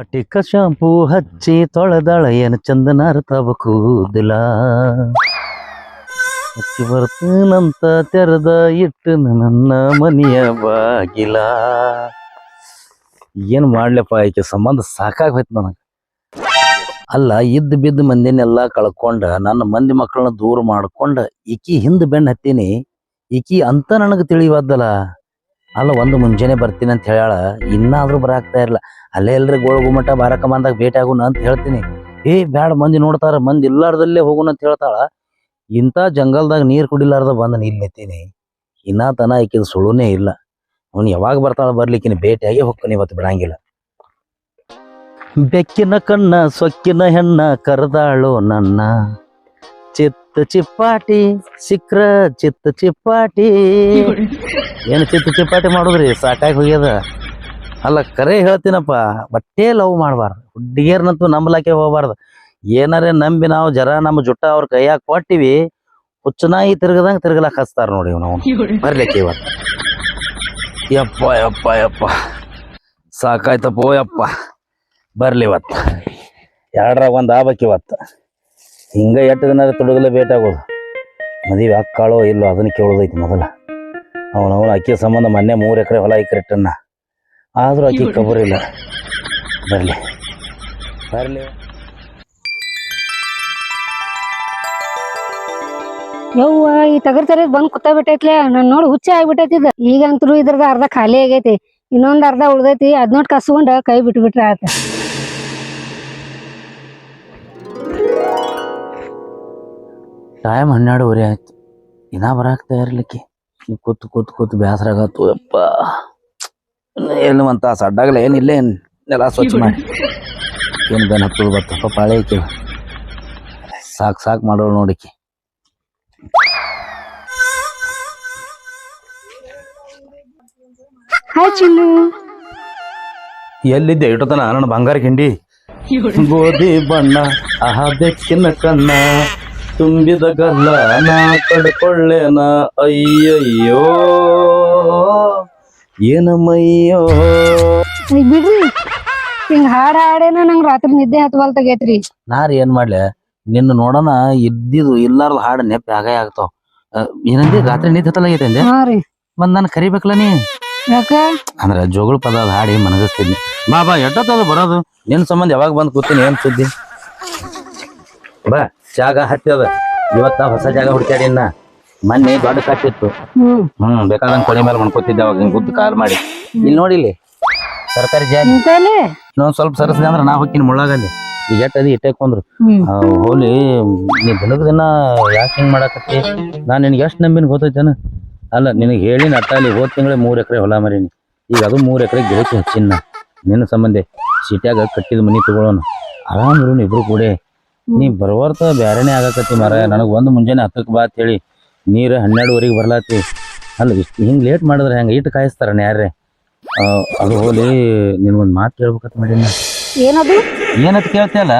ವಾಟಿಕ shampoo ಹಚ್ಚಿ ತೊಳೆದಾಳ ಏನು ಚಂದನ ತವ ಕೂದಲ. ಹಚ್ಚಿ ಬರ್ತನಂತ ತೆರೆದ ಇಟ್ಟು ನನ್ನ ಮನೆಯ ಬಾಗಿಲ. ಏನು ಮಾಡ್ಲಪ್ಪ ಈಕೆ ಸಂಬಂಧ ಸಾಕಾಗಿ ಹೋಯ್ತು ನನಗೆ. ಅಲ್ಲ, ಇದ್ದ ಬಿದ್ದ ಮಂದಿನೆಲ್ಲ ಕಳ್ಕೊಂಡ, ನನ್ನ ಮಂದಿ ಮಕ್ಕಳನ್ನ ದೂರ ಮಾಡ್ಕೊಂಡ, ಈಕಿ ಹಿಂದ್ ಬೆಣ್ಣ ಹತ್ತೀನಿ, ಈಕಿ ಅಂತ ನನಗೆ ತಿಳಿವದ್ದಲ್ಲ ಅಲ್ಲ, ಒಂದು ಮುಂಜಾನೆ ಬರ್ತೀನಿ ಅಂತ ಹೇಳ ಇನ್ನಾದ್ರೂ ಬರಾಕ್ತಾ ಇರಲ್ಲ ಅಲ್ಲೇ ಎಲ್ರಿ ಗೋಳ ಗುಮ್ಮಟ ಬಾರಕ ಬಂದಾಗ ಭೇಟಿ ಆಗೋಣ ಅಂತ ಹೇಳ್ತೀನಿ. ಏ, ಬ್ಯಾಡ, ಮಂದಿ ನೋಡ್ತಾರ, ಮಂದಿ ಇಲ್ಲಾರ್ದಲ್ಲೇ ಹೋಗೋಣ ಅಂತ ಹೇಳ್ತಾಳ. ಇಂಥ ಜಂಗಲ್ದಾಗ ನೀರ್ ಕುಡಿಲಾರ್ದ ಬಂದು ನೀಲ್ ನಿಂತೀನಿ. ಇನ್ನ ತನ ಈಕಿದ ಸುಳುನೇ ಇಲ್ಲ. ಅವ್ನು ಯಾವಾಗ ಬರ್ತಾಳ ಬರ್ಲಿಕ್ಕಿನ ಭೇಟಿಯಾಗಿ ಹೋಗ್ತಾನೆ ಇವತ್ತು ಬಿಡಂಗಿಲ್ಲ. ಬೆಕ್ಕಿನ ಕಣ್ಣ, ಸೊಕ್ಕಿನ ಹೆಣ್ಣ ಕರೆದಾಳು ನನ್ನ. ಚಿತ್ತ ಚಿಪ್ಪಾಟಿ, ಸಿಕ್ರ ಚಿತ್ತ ಚಿಪ್ಪಾಟಿ. ಏನು ಚಿತ್ತ ಚಿಪ್ಪಾಟಿ ಮಾಡುದ್ರಿ? ಸಾಕಾಗಿ ಹೋಗ್ಯದ. ಅಲ್ಲ, ಕರೆ ಹೇಳ್ತೀನಪ್ಪ, ಬಟ್ಟೆ ಲವ್ ಮಾಡಬಾರ್ದು. ಹುಡುಗಿಯರ್ನಂತೂ ನಂಬಲಾಕೆ ಹೋಗ್ಬಾರ್ದು. ಏನಾರೇ ನಂಬಿ ನಾವು ಜರ ನಮ್ಮ ಜುಟ್ಟ ಅವ್ರ ಕೈಯಾಗ ಕೊಟ್ಟಿವಿ, ಹುಚ್ಚನಾಗಿ ತಿರ್ಗದಂಗ ತಿರ್ಗಲಾಕ ಹಚ್ತಾರ ನೋಡಿ ನಾವು ಬರ್ಲಿಕ್ಕೆ ಇವತ್ತು. ಯಪ್ಪ ಯಪ್ಪ ಯಪ್ಪ. ಸಾಕಾಯ್ತಪ್ಪ ಓ ಯಪ್ಪ. ಬರ್ಲಿ ಇವತ್ತು. ಎರಡರಾಗ ಒಂದು ಆಗ್ಬೇಕು ಇವತ್ತು. ಹಿಂಗ ಎಷ್ಟು ದಿನ ತುಡುಗಲೆ ಭೇಟಾಗೋದು ಆಗೋದು? ಮದುವೆ ಅಕ್ಕಾಳೋ ಇಲ್ಲೋ ಅದನ್ನ ಕೇಳೋದೈತಿ ಮೊದಲ. ಅವನವನ ಅಕ್ಕಿ ಸಂಬಂಧ ಮೊನ್ನೆ ಮೂರು ಎಕರೆ ಹೊಲ ಇಕ್ಕರಿಟ್ಟನ್ನ ಆದ್ರೂ ಅಕ್ಕಿ ಕಬರಿಲ್ಲ ಬರ್ಲಿ. ಬರ್ಲಿ. ಯವ್ವ ಈ ತಗರ್ ಬಂದು ಬಂದ್ ಕುತ್ತ ಬಿಟ್ಟೈತ್ಲೆ. ನನ್ ನೋಡಿ ಹುಚ್ಚ ಈಗ ಈಗಂತೂ ಇದ್ರದ ಅರ್ಧ ಖಾಲಿ ಆಗೈತಿ. ಇನ್ನೊಂದ್ ಅರ್ಧ ಉಳ್ದೈತಿ. ಅದ್ನೋಟ್ ಕಸ್ಕೊಂಡು ಕಸ್ಕೊಂಡ ಕೈ ಬಿಟ್ಬಿಟ್ರೆ ಆತ. ಟೈಮ್ ಹನ್ನೆರಡುವರೆ ಆಯ್ತು. ಇನ್ನ ಬರಾಕ್ತಾ ತಯಾರಿಲಿಕ್ಕೆ ಕೂತು ಕೂತು ಕೂತು ಬೇಸರ ಆಗತ್ತು ಯಪ್ಪ. ಏನು ಅಂತ ಸಡ್ಡಾಗಲ್ಲ ಏನಿಲ್ಲ ಏನು ನೆಲ ಸ್ವಚ್ಛ ಮಾಡಿ. ಏನು ಬೆನ್ ಹತ್ತದು ಬರ್ತಪ್ಪ ಪಾಳೆ ಕೇಳ ಸಾಕು ಸಾಕು ಮಾಡೋಳು ನೋಡಿಕೆ ಎಲ್ಲಿದ್ದೆ? ಇಟ್ಟತನ? ನನ್ನ ಬಂಗಾರ ಕಿಂಡಿ. ಗೋಧಿ ಬಣ್ಣ ಆಹಾ ಬೆಕ್ಕಿನ ಕಣ್ಣ. ತುಂಬಿದ ಗಲ್ಲ ನಾ ಕಡ್ಕೊಳ್ಳೇನ ಅಯ್ಯಯ್ಯೋ. ಏನಮ್ಮಯ್ಯೋ. ಈಗ ಬಿಡ್ರಿ. ಹಿಂಗ್ ಹಾಡ್ ಹಾಡೇನ ನಂಗ್ ರಾತ್ರಿ ನಿದ್ದೆ ಹತ್ವಲ್ ತೆಗೈತ್ರಿ. ನಾರ್ ಏನ್ ಮಾಡ್ಲೆ ನಿನ್ನ ನೋಡೋಣ ಇದ್ದಿದು ಇಲ್ಲಾರ್ದ ಹಾಡು ನೆಪ್ಪ ಆಗ ಆಗ್ತಾವ. ಏನಂದಿ ರಾತ್ರಿ ನಿದ್ದೆ ಹತ್ತಲಾಗೈತೆ ಅಂದೆ? ಹಾ ರೀ. ಮತ್ ನಾನು ಕರಿಬೇಕಲ್ಲ ನೀ? ಯಾಕ? ಅಂದ್ರ ಜೋಗಳ ಪದ ಅದ್ ಹಾಡಿ ಮನಗಿಸ್ತೀನಿ. ಬಾ ಬಾ ಬರೋದು? ನಿನ್ ಸಂಬಂಧ ಯಾವಾಗ ಬಂದ್ ಕೂತೀನಿ ಏನ್ ಸುದ್ದಿ? ಬಾ. ಜಾಗ ಹತ್ತದ ಇವತ್ತ ಹೊಸ ಜಾಗ ಹುಡ್ಕ್ಯಾಡಿನ ಮೊನ್ನೆ ದೊಡ್ಡ ಕಟ್ಟಿತ್ತು ಹ್ಮ್. ಹ್ಮ್ ಬೇಕಾದಂಗ್ ಕೊನೆ ಮೇಲೆ ಮಾಡ್ಕೊತಿದ್ದೆ ಅವಾಗ. ಹಿಂಗ್ ಗುದ್ದು ಕಾಲ್ ಮಾಡಿ. ಇಲ್ಲಿ ನೋಡಿಲಿ ಸರ್ಕಾರಿ ಜಾಗ. ಇನ್ನೊಂದ್ ಸ್ವಲ್ಪ ಸರಸ್ದೆ ಅಂದ್ರೆ ನಾ ಹೋಗ್ತೀನಿ ಮುಳ್ಳಾಗಲ್ಲಿ. ಈಗ ಇಟ್ಟೆ ಕೊಂದ್ರು. ಹ್ಮ್. ಆ, ಹೋಲಿ ನೀ ದಿನದ ದಿನ ಯಾಕೆ ಹಿಂಗ್ ಮಾಡಾಕತ್ತಿ? ನಾನ್ ನಿನ್ಗೆ ಎಷ್ಟ್ ನಂಬಿನ ಗೊತ್ತೈತೇನ? ಅಲ್ಲ ನಿನಗೆ ಹೇಳಿ ನಟ್ಟಲ್ಲಿ ಹೋದ್ ತಿಂಗಳ ಮೂರು ಎಕರೆ ಹೊಲ ಮರೀನಿ. ಈಗ ಅದು ಮೂರ್ ಎಕರೆ ಗಿಡಕ್ಕೆ ಹಚ್ಚಿನ. ನಿನ್ನ ಸಂಬಂಧಿ. ಸಿಟ್ಯಾಗ ಕಟ್ಟಿದ ಮನಿ ತಗೊಳ್ಳೋಣ ಆರಾಮ್ ಇಬ್ರು ಕೂಡೆ. ನೀ ಬರುವರ್ತ ಬ್ಯಾರೆನೇ ಆಗಾಕತ್ತಿ ಮಾರ ನನಗೆ ಒಂದು ಮುಂಜಾನೆ ಹತ್ತಕ್ಕೆ ಬಾ ಹೇಳಿ ನೀರು ಹನ್ನೆರಡುವರೆಗೆ ಬರ್ಲಾತಿ ಅಲ್ಲ ಇಷ್ಟು ಹಿಂಗ್ ಲೇಟ್ ಮಾಡಿದ್ರೆ ಹೆಂಗ? ಇಟ್ಟು ಕಾಯಿಸ್ತಾರ ಯಾರೇ ಅದು ಹೋಲಿ ನಿನ್ಗೊಂದ್ ಮಾತು ಕೇಳ್ಬೇಕಂತ ಮಾಡೀನಿ ಏನದು? ಏನಂತ ಕೇಳ್ತಿಯಲ್ಲ?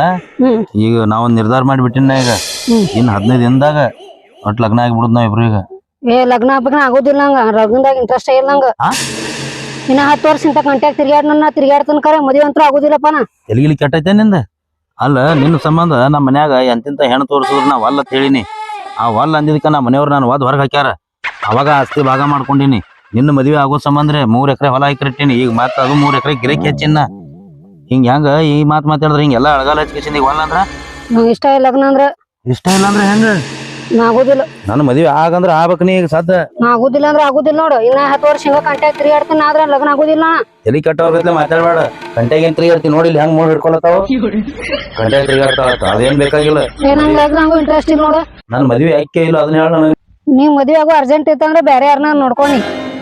ಈಗ ನಾವೊಂದ್ ನಿರ್ಧಾರ ಮಾಡಿಬಿಟ್ಟಿನ ಈಗ. ಇನ್ನು ಇನ್ ಹದಿನೈದು ದಿನದಾಗ ಒಟ್ಟು ಲಗ್ನ ಆಗಿಬಿಡುದು ನಾವ್ ಇಬ್ರು ಈಗ. ಏ ಲಗ್ನ ಪಗ್ನ ಆಗೋದಿಲ್ಲ ಹಂಗ ಲಗ್ನದಾಗ ಇಂಟ್ರೆಸ್ಟ್ ಇಲ್ಲ ನಂಗ? ಇನ್ನ ಹತ್ತು ವರ್ಷ ಇಂತ ಕಂಟ್ಯಾಕ್ಟ್ ತಿರ್ಗಾಡ್ ನನ್ನ ತಿರ್ಗಾಡ್ತನ ಕರೆ ಮದ್ವೆ ಅಂತೂ ಆಗೋದಿಲ್ಲಪ್ಪ ನಾ. ಕೆಟ್ಟೈತೆ ನಿಂದ? ಅಲ್ಲ ನಿನ್ನ ಸಂಬಂಧ ನಮ್ಮ ಮನ್ಯಾಗ ಎಂತಿಂತ ಹೆಣ್ಣು ತೋರಿಸಿದ್ರು ನಾ ವಲ್ಲ ಅಂತ ಹೇಳಿನಿ ಆ ವಲ್ಲ ಅಂದಿದ್ದಕ್ಕೆ ನಮ್ಮ ಮನೆಯವ್ರು ನಾನು ಒದ್ ಹೊರಗೆ ಹಾಕ್ಯಾರ. ಅವಾಗ ಆಸ್ತಿ ಭಾಗ ಮಾಡ್ಕೊಂಡಿನಿ. ನಿನ್ನ ಮದುವೆ ಆಗೋ ಸಂಬಂಧ್ರೆ ಮೂರ್ ಎಕರೆ ಹೊಲ ಹಾಕಿರ್ತೀನಿ ಈಗ ಮಾತು ಅದು ಮೂರ್ ಎಕರೆ ಗಿರಕಿ ಹೆಚ್ಚಿನ ಹಿಂಗ ಹೆಂಗ ಈ ಮಾತು ಮಾತಾಡಿದ್ರೆ ಹಿಂಗೆಲ್ಲ ಅಳಗಾಲ ಹಚ್ಕೇಸಿಂದ ಈಗ ವಲ್ಲ ಅಂದ್ರೆ? ಇಷ್ಟ ಇಲ್ಲ ಲಗ್ನ ಅಂದ್ರ. ಇಷ್ಟ ಇಲ್ಲ ಅಂದ್ರೆ ಹೆಂಗ? ಆಗೋದಿಲ್ಲ. ನನ್ನ ಮದುವೆ ಆಗಂದ್ರ ಆಗ್ಬೇಕು ನೀ ಈಗ ಸದ್ದ. ಆಗುದಿಲ್ಲ ಅಂದ್ರ ಆಗುದಿಲ್ಲ ನೋಡು. ಇನ್ನ ಹತ್ತು ವರ್ಷ ಹಿಂಗ ಕಂಟ್ಯಾಕ್ ಆಡ್ತೀನಿ ಆದ್ರೆ ಲಗ್ನ ಆಗುದಿಲ್ಲ. ತಲಿ ಕಟ್ಟೋಗತ್ಲೆ ಮಾತಾಡ್ಬೇಡ. ಗಂಟೆಗೆ ತಿರುಗಾಡ್ತಿ ನೋಡಿ ಇಲ್ಲಿ ಹೆಂಗ್ ಮೂಡ್ ಹಿಡ್ಕೊಳತಾವ ಗಂಟೆ ತಿರುಗಾಡ್ತಾವ ಅದೇನ್ ಬೇಕಾಗಿಲ್ಲ. ಏ ಲಗ್ನ ಆಗೋ ಇಂಟ್ರೆಸ್ಟ್ ಇಲ್ಲ ನೋಡು. ನನ್ ಮದ್ವೆ ಅಕ್ಕೆ ಇಲ್ಲ ಅದನ್ನ ಹೇಳ ನನಗೆ. ನೀವ್ ಮದ್ವೆ ಆಗೋ ಅರ್ಜೆಂಟ್ ಇತ್ತಂದ್ರ ಬೇರೆ ಯಾರನ್ನ ನೋಡ್ಕೊನಿ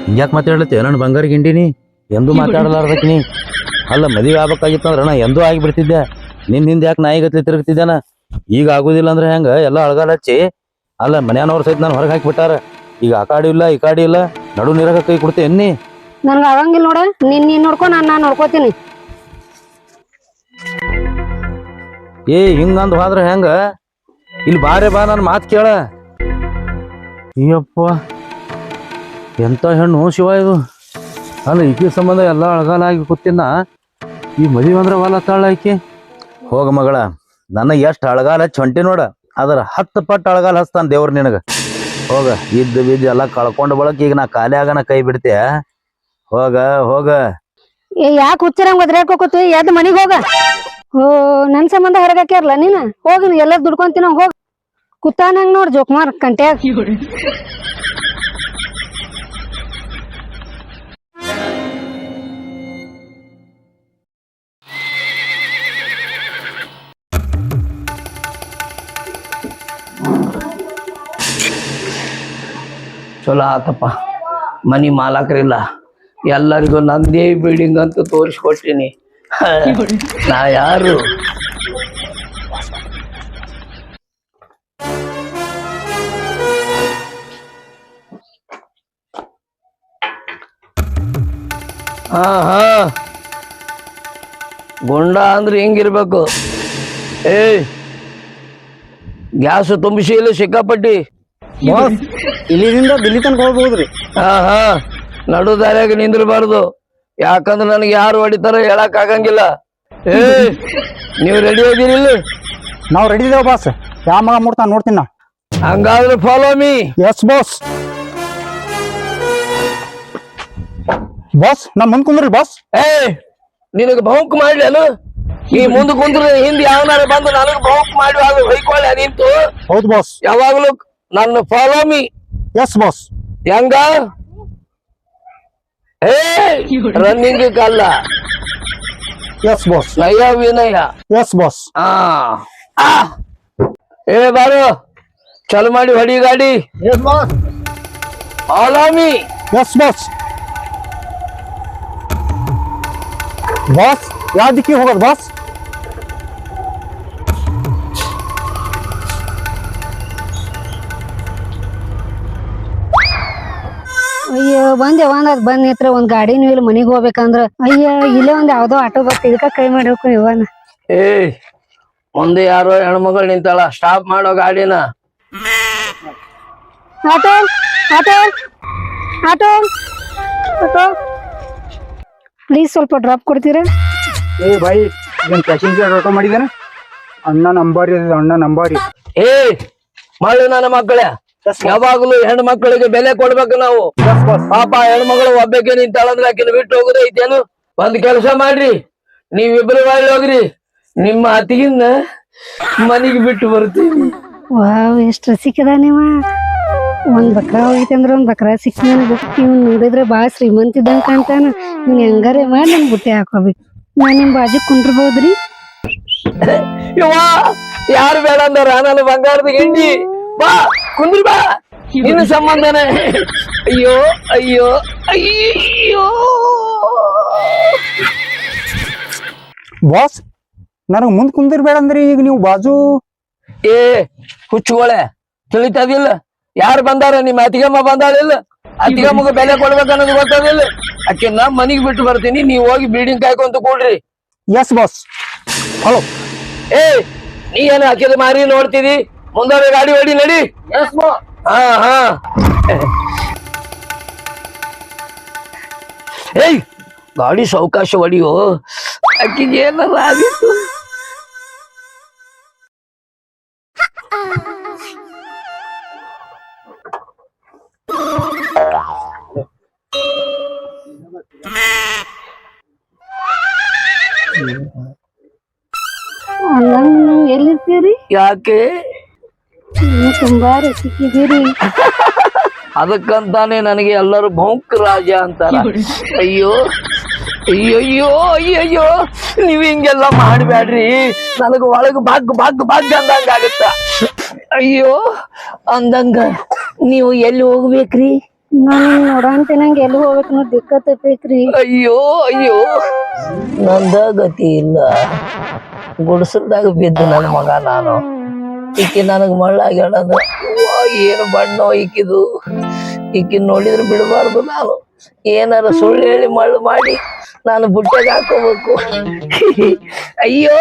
ಹಿಂಗ್ಯಾಕ್ ಮಾತಾಡ್ಲತ್ತೆ? ನನ್ನ ಬಂಗಾರ ಗಿಂಡಿನಿ ಎಂದೂ ಮಾತಾಡಲಾರ್ದಕ್ ನೀ? ಅಲ್ಲ ಮದುವೆ ಆಗ್ಬೇಕಾಗಿತ್ತಂದ್ರ ನಾ ಎಂದೂ ಆಗಿಬಿಡ್ತಿದ್ದೆ. ನಿನ್ ಹಿಂದೆ ಯಾಕೆ ನಾಯಿಗತ್ಲಿ ತಿರುಗ್ತಿದ್ದೇನ ಈಗ ಆಗುದಿಲ್ಲ ಅಂದ್ರೆ ಹೆಂಗ? ಎಲ್ಲ ಅಳಗಾಲ ಹಚ್ಚಿ ಅಲ್ಲ ಮನ್ಯಾನವ್ರ ಸಹಿತ ನಾನು ಹೊರಗೆ ಹಾಕಿಬಿಟ್ಟಾರ. ಈಗ ಆ ಕಾಡಿ ಇಲ್ಲ ಈ ಕಾಡಿ ಇಲ್ಲ ನಡು ನೀರಾಗ ಕೈ ಕೊಡ್ತೆ ಎನ್ನಿ? ನನ್ಗ ಆಗಂಗಿಲ್ಲ ನೋಡ ನೀನ್ ನೀನ್ ನೋಡ್ಕೊ ನಾನು ನಾನ್ ನೋಡ್ಕೋತೀನಿ. ಏ ಹಿಂಗಂದ್ ಹೋದ್ರ ಹೆಂಗ? ಇಲ್ಲಿ ಬಾರೆ ಬಾ ನನ್ನ ಮಾತು ಕೇಳ. ಅಯ್ಯಪ್ಪ ಎಂತ ಹೆಣ್ಣು ಶಿವ ಇದು? ಅಲ್ಲ ಈಕೆ ಸಂಬಂಧ ಎಲ್ಲ ಅಳಗಾಲ ಆಗಿ ಕೂತಿನ ಈ ಮದುವೆ ಅಂದ್ರೆ ವಾಲತ್ತಾಳ ತಾಳ ಆಕಿ. ಹೋಗ ಮಗಳ ನನ್ನ ಎಷ್ಟು ಅಳಗಾಲ ಚೊಂಟಿ ನೋಡ. ಅದ್ರ ಹತ್ತು ಪಟ್ಟು ಅಳಗಾಲ ಹಸ್ತಾನ ದೇವ್ರು ನಿನಗ. ಹೋಗ, ಇದ್ದು ಬಿದ್ದು ಎಲ್ಲ ಕಳ್ಕೊಂಡ ಬಳಕ ಈಗ ನಾ ಖಾಲಿ ಆಗನ ಕೈ ಬಿಡ್ತೀಯ ಹೋಗ ಹೋಗ. ಯಾಕೆ ಹುಚ್ಚರಂಗ್ ಒದ್ರಾಡ್ಕೋತಿ ಎದ್ ಮನಿಗ್ ಹೋಗ. ಓ ನನ್ ಸಂಬಂಧ ಹೊರಗಾಕ್ಯಾರಲ್ಲ ನೀನ? ಹೋಗಿ ಎಲ್ಲ ದುಡ್ಕೊಂತಿನ ಹೋಗ. ಕುತ್ತಾನಂಗ್ ನೋಡ್ ಜೋಕ್ಮಾರ್ ಕಂಟ್ಯಾಗ. ಚಲೋ ಆತಪ್ಪ. ಮನಿ ಮಾಲಕರಿಲ್ಲ. ಎಲ್ಲರಿಗೂ ನಂದೇ ಬಿಲ್ಡಿಂಗ್ ಅಂತ ತೋರಿಸ್ಕೊಟ್ಟಿನಿ. ನಾ ಯಾರು? ಹಾ ಹಾ. ಗುಂಡ ಅಂದ್ರೆ ಹಿಂಗಿರ್ಬೇಕು? ಏ ಗ್ಯಾಸ್ ತುಂಬಿಸಿ ಇಲ್ಲ ಸಿಕ್ಕಾಪಟ್ಟಿ. ಇಲ್ಲಿದಿಂದ ದಿಲ್ಲಿ ತನಕ ಹೋಗ್ಬಹುದ್ರಿ ಹಾ ಹಾ. ನಡು ದಾರ್ಯಾಗ ನಿಂದಿರಬಾರ್ದು. ಯಾಕಂದ್ರೆ ನನಗೆ ಯಾರು ಹೊಡಿತಾರ ಹೇಳಕ್ ಆಗಂಗಿಲ್ಲ. ಏ ನೀವು ರೆಡಿ ಹೋಗಿರಿ ಇಲ್ಲಿ? ನಾವು ರೆಡಿ ಇದೇವ್ ಬಾಸ್ ಯಾವ ಮಗ ಮುಡ್ತಾನ ನೋಡ್ತೀನಿ ನಾ. ಹಂಗಾದ್ರೆ follow me yes boss boss ನಾ ಮುಂದ್ ಕುಂದ್ರಿ ಬಾಸ್ ಏ ನಿನಗೆ ಬಹುಕ್ ಅಲ್ಲ? ಈ ಮುಂದೆ ಕುಂದ್ರೆ ಹಿಂದೆ ಯಾವನಾರ ಬಂದು ನನಗೆ ಬಹುಕ್ ಮಾಡಿ ಅದು ಹೊಯ್ಕೊಳ್ಳೆ ನಿಂತು ಹೌದು ಬಾಸ್ ಯಾವಾಗ್ಲೂ ನನ್ನ ಫಾಲೋ ಮೀ ಎಸ್ ಬಾಸ್ ಹೆಂಗ ಏ ರನ್ನಿಂಗ್ ಕಲ್ಲ ಎಸ್ ಬಾಸ್ ನಯ ವಿನಯ ಎಸ್ ಬಾಸ್ ಆ ಆ. ಏ ಬಾರು ಚಲು ಮಾಡಿ ಹೊಡಿ ಗಾಡಿ ಎಸ್ ಬಾಸ್ ಆಲಾಮಿ ಎಸ್ ಬಾಸ್ ಬಾಸ್ ಯಾವ ದಿಕ್ಕಿಗೆ ಹೋಗೋದು ಬಾಸ್ ಬಂದೆ ಯಾವಾಗ ಅದ್ ಬಂದ್ ನಿತ್ರ ಒಂದ್ ಗಾಡಿನೂ ಇಲ್ಲಿ ಮನಿಗ್ ಹೋಗ್ಬೇಕಂದ್ರ ಅಯ್ಯ ಇಲ್ಲೇ ಒಂದ್ ಯಾವ್ದೋ ಆಟೋ ಬರ್ತ ಇದಕ್ಕ ಕೈ ಮಾಡ್ಬೇಕು ಇವನ್ ಏ ಒಂದ್ ಯಾರೋ ಹೆಣ್ಮಗಳು ನಿಂತಾಳ ಸ್ಟಾಪ್ ಮಾಡೋ ಗಾಡಿನ. Auto auto auto auto. Please ಸ್ವಲ್ಪ ಡ್ರಾಪ್ ಕೊಡ್ತೀರಾ? ಏ ಬಾಯಿ ಇದನ್ ಪ್ಯಾಸೆಂಜರ್ ಆಟೋ ಮಾಡಿದಾನೆ ಅಣ್ಣ ನಂಬಾರಿ ಅಣ್ಣ ನಂಬಾರಿ ಏ ಮಾಡ ನನ್ನ ಮಕ್ಕಳೇ ಯಾವಾಗ್ಲೂ ಹೆಣ್ಣು ಮಕ್ಕಳಿಗೆ ಬೆಲೆ ಕೊಡ್ಬೇಕು ನಾವು. ಪಾಪ ಹೆಣ್ಮಗಳು ಒಬ್ಬಕ್ಕೆ ನಿಂತಾಳಂದ್ರೆ ಆಕಿನ ಬಿಟ್ಟು ಹೋಗುದೇ ಐತೇನು ಒಂದ್ ಕೆಲಸ ಮಾಡ್ರಿ. ನೀವಿಬ್ರು ಮಾಡಿ ಹೋಗ್ರಿ. ನಿಮ್ಮ ಅತಿಗಿನ್ನ ಮನೆಗೆ ಬಿಟ್ಟು ಬರ್ತೀನಿ. ವಾವ್ ಎಷ್ಟ್ ರಸಿಕದ ನೀವ. ಒಂದ್ ಬಕ್ರ ಹೋಗೈತಿ ಅಂದ್ರೆ ಒಂದ್ ಬಕ್ರ ಸಿಕ್ ನನಗ ಇವ್ನ್ ನೋಡಿದ್ರೆ ಬಾ ಶ್ರೀಮಂತ ಇದ್ದಂಗ ಕಾಣ್ತಾನ. ಇವ್ನ ಹೆಂಗಾರೆ ಮಾಡಿ ನನ್ ಬುಟ್ಟಿ ಹಾಕೋಬೇಕು. ನಾ ನಿಮ್ ಬಾಜು ಕುಂಡ್ರಬಹುದ್ರಿ? ಯಾರು ಬೇಡ ಅಂದಾರ ನಾನು ಬಂಗಾರದ ಹಿಂಡಿ ಬಾ. ಕುಂದ್ರಿ ಬಾ. ನಿನ್ನ ಸಂಬಂಧನೇ. ಅಯ್ಯೋ ಅಯ್ಯೋ ಅಯ್ಯೋ. ಬಾಸ್ ನನಗ್ ಮುಂದ್ ಕುಂದಿರ್ಬೇಡ ಅಂದ್ರಿ ಈಗ ನೀವು ಬಾಜು. ಏ ಹುಚ್ಚುಗಳೇ ತಿಳಿತದಿಲ್ಲ. ಯಾರು ಬಂದಾರ ನಿಮ್ಮ ಅತಿಗಮ್ಮ ಬಂದಾಳಿಲ್ಲ. ಅತಿಗಮ್ಮಗೆ ಬೆಲೆ ಕೊಡ್ಬೇಕು ಅನ್ನೋದು ಗೊತ್ತದಿಲ್ಲ. ನಾ ಮನಿಗ್ ಬಿಟ್ಟು ಬರ್ತೀನಿ ನೀವ್ ಹೋಗಿ ಬಿಲ್ಡಿಂಗ್ ಕಾಯ್ಕೊಂತ ಕೂಡ್ರಿ. ಎಸ್ ಬಾಸ್ ಹಲೋ ಏ ನೀ ಏನು ಅಕ್ಕಿದ ಮಾರಿ ನೋಡ್ತಿದಿ? ಮುಂದಾರೆ ಗಾಡಿ ಹೊಡಿ ನಡಿ. ಹಾ ಹಾ. ಏಯ್ ಗಾಡಿ ಸಾವಕಾಶ ಹೊಡಿಯೋ ಅಕ್ಕಿಗೆ ಏನಾರ ಆಗಿತ್ತು? ಹಂಗಂಗ್ ನೀವ್ ಎಲ್ಲಿರ್ತೀರಿ ಯಾಕೆ? ನೀವು ತುಂಬಾ ರಸಿಕಿದ್ದೀರಿ ಅದಕ್ಕಂತಾನೆ ನನಗೆ ಎಲ್ಲರೂ ಭೌಂಕ್ ರಾಜ ಅಂತಾರ. ಅಯ್ಯೋ ಅಯ್ಯಯ್ಯೋ ಅಯ್ಯಯ್ಯೋ ನೀವ್ ಹಿಂಗೆಲ್ಲ ಮಾಡ್ಬೇಡ್ರಿ ನನಗ ಒಳಗ ಬಾಗ್ ಬಾಗ್ ಬಾಗ್ ಅಂದಂಗ ಆಗತ್ತ? ಅಯ್ಯೋ ಅಂದಂಗ ನೀವು ಎಲ್ಲಿ ಹೋಗ್ಬೇಕ್ರಿ? ನಾನು ನೋಡಂತೆ ನಂಗೆ ಎಲ್ಲಿ ಹೋಗ್ಬೇಕು ದಿಕ್ಕತ್ ಬೇಕ್ರಿ ಅಯ್ಯೋ ಅಯ್ಯೋ ನಂದ ಗತಿ ಇಲ್ಲ. ಗುಡಿಸಲ್ದಾಗ ಬಿದ್ದು ನನ್ನ ಮಗ ನಾನು. ಈಕಿ ನನಗೆ ಮಳ್ಳ ಅವ್ವ, ಏನು ಬಣ್ಣ ಈಕಿದು. ಈಕಿ ನೋಡಿದ್ರೆ ಬಿಡಬಾರ್ದು ನಾನು. ಏನಾರ ಸುಳ್ಳು ಹೇಳಿ ಮಳ್ಳು ಮಾಡಿ ನಾನು ಬುಟ್ಟೆಗೆ ಹಾಕೋಬೇಕು. ಅಯ್ಯೋ!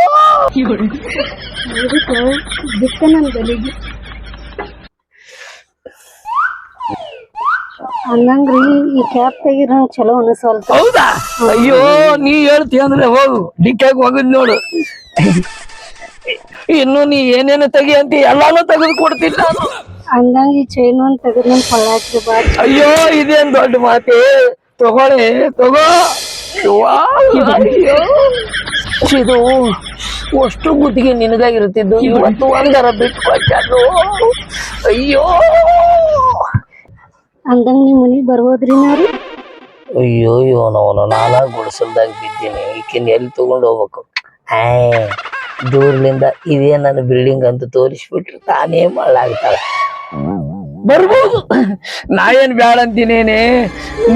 ಅಂದಂಗ್ರಿ ಈ ಕ್ಯಾಪ್ ತೆಗಿರ ಚಲೋ ಅನಿಸಲ್ತ ಹೌದಾ? ಅಯ್ಯೋ ನೀ ಹೇಳ್ತಿ ಅಂದ್ರೆ ಹೋಗು. ಡಿಕ್ಕಾಗ ಹೋಗುದ್ ನೋಡು. ಇನ್ನು ನೀ ಏನೇನು ತೆಗಿ ಅಂತ ಎಲ್ಲಾನು ತೆಗೆದು ಕೊಡ್ತೀನಿ ನಾನು. ಹಂಗಾಗಿ ಚೈನ್ ತೆಗೆದು ತೆಗೆದ್ ನನ್ ಕೊಳ್ಳಾಕ್ರಿ ಬಾ. ಅಯ್ಯೋ ಇದೇನ್ ದೊಡ್ಡ ಮಾತೆ? ತಗೊಳ್ಳಿ ತಗೋ. ಯವ್ವಾ, ಅಯ್ಯೋ. ಇದು ಅಷ್ಟು ಗುತ್ತಿಗೆ ನಿನಗಾಗಿರುತ್ತಿದ್ದು ಇವತ್ತು ಒಂದರ ಬಿಟ್ಟು ಕೊಟ್ಟು ಅಯ್ಯೋ. ಅಂದಂಗ ನಿಮ್ ಮನಿಗ್ ಬರ್ಬೋದ್ರಿ ನಾವು ಅಯ್ಯೋ ಇವನವನು ನಾನಾ ಗುಡಿಸಲ್ದಾಗ ಬಿದ್ದೀನಿ. ಈಕಿನ ಎಲ್ಲಿ ತಗೊಂಡು ಹೋಗ್ಬೇಕು? ಹೇ ದೂರ್ಲಿಂದ ಇದೇ ನನ್ನ ಬಿಲ್ಡಿಂಗ್ ಅಂತ ತೋರಿಸ್ಬಿಟ್ರೆ ತಾನೇ ಮಳ್ಳಾಗ್ತಾಳೆ. ಬರ್ಬೋದು. ನಾ ಏನ್ ಬ್ಯಾಡ ಅಂತೀನೇನೆ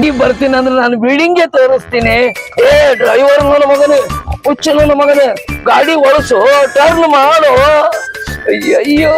ನೀ ಬರ್ತೀನಿ ಅಂದ್ರೆ ನಾನು ಬಿಲ್ಡಿಂಗೇ ತೋರಿಸ್ತೀನಿ. ಏ ಡ್ರೈವರ್ ನನ್ನ ಮಗನೇ, ಹುಚ್ಚ ನನ್ನ ಮಗನೇ, ಗಾಡಿ ಒಳಸು ಟರ್ನ್ ಮಾಡು. ಅಯ್ಯಯ್ಯೋ.